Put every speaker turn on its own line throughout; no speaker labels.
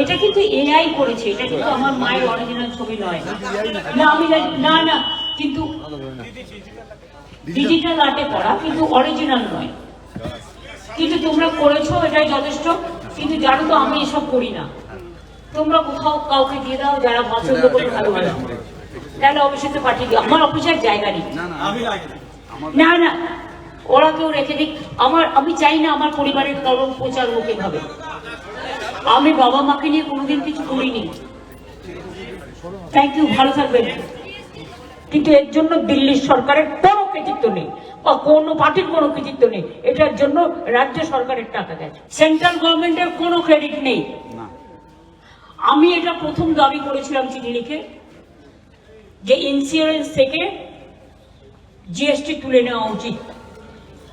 এটা কিন্তু এআই করেছে এটা কিন্তু আমার মায়ের অরিজিনাল ছবি নয়। না আমি না না কিন্তু ডিজিটাল আর্টে করা কিন্তু অরিজিনাল নয়। কিন্তু তোমরা করেছ এটাই যথেষ্ট কিন্তু জানো তো আমি এসব করি না। তোমরা কোথাও কাউকে দিয়ে দাও যারা পছন্দ করে ভালোবাসো তাহলে অফিসে পাঠিয়ে দিও আমার অফিসের জায়গা নেই। না না ওরা কেউ রেখে দিক। আমার আমি চাই না আমার পরিবারের কারণ প্রচার মুখে হবে আমি বাবা মাকে নিয়ে কোনোদিন কিছু করিনি। থ্যাংক ইউ ভালো থাকবেন। কিন্তু এর জন্য দিল্লির সরকারের কোনো কৃতিত্ব নেই বা কোনো পার্টির কোনো কৃতিত্ব নেই। এটার জন্য রাজ্য সরকারের টাকা গেছে। সেন্ট্রাল গভর্নমেন্টের কোনো ক্রেডিট নেই। আমি এটা প্রথম দাবি করেছিলাম চিঠি লিখে যে ইন্স্যুরেন্স থেকে জিএসটি তুলে নেওয়া উচিত।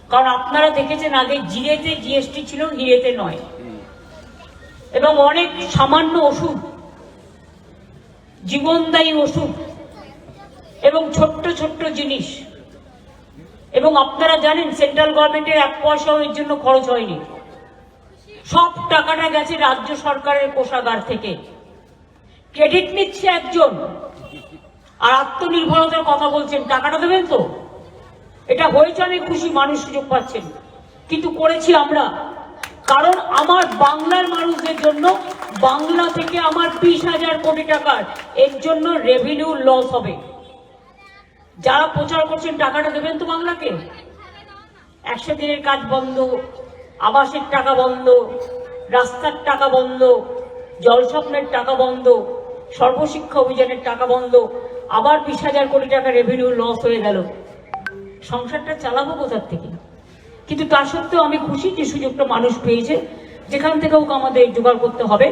কারণ আপনারা দেখেছেন আগে জিরেতে জিএসটি ছিল হিরেতে নয়। এবং অনেক সামান্য ওষুধ জীবনদায়ী ওষুধ এবং ছোট্ট ছোট্ট জিনিস। এবং আপনারা জানেন, সেন্ট্রাল গভর্নমেন্টের এক পয়সাও এর জন্য খরচ হয়নি। সব টাকাটা গেছে রাজ্য সরকারের কোষাগার থেকে। ক্রেডিট নিচ্ছে একজন, আর আত্মনির্ভরতার কথা বলছেন, টাকাটা দেবেন তো? এটা হয়েছে আমি খুশি, মানুষ সুযোগ পাচ্ছেন। কিন্তু করেছি আমরা। কারণ আমার বাংলার মানুষদের জন্য বাংলা থেকে আমার বিশ হাজার কোটি টাকার এর জন্য রেভিনিউ লস হবে। যারা প্রচার করছেন, টাকাটা দেবেন তো বাংলাকে? একশো দিনের কাজ বন্ধ আবাসের টাকা বন্ধ, রাস্তার টাকা বন্ধ, জলস্বপ্নের টাকা বন্ধ, সর্বশিক্ষা অভিযানের টাকা বন্ধ, আবার বিশ হাজার কোটি টাকা রেভিনিউ লস হয়ে গেল। সংসারটা চালাবো কোথার থেকে? কিন্তু তা সত্ত্বেও আমি খুশি যে সুযোগটা মানুষ পেয়েছে, যেখান থেকে হোক আমাদের জোগাড় করতে হবে।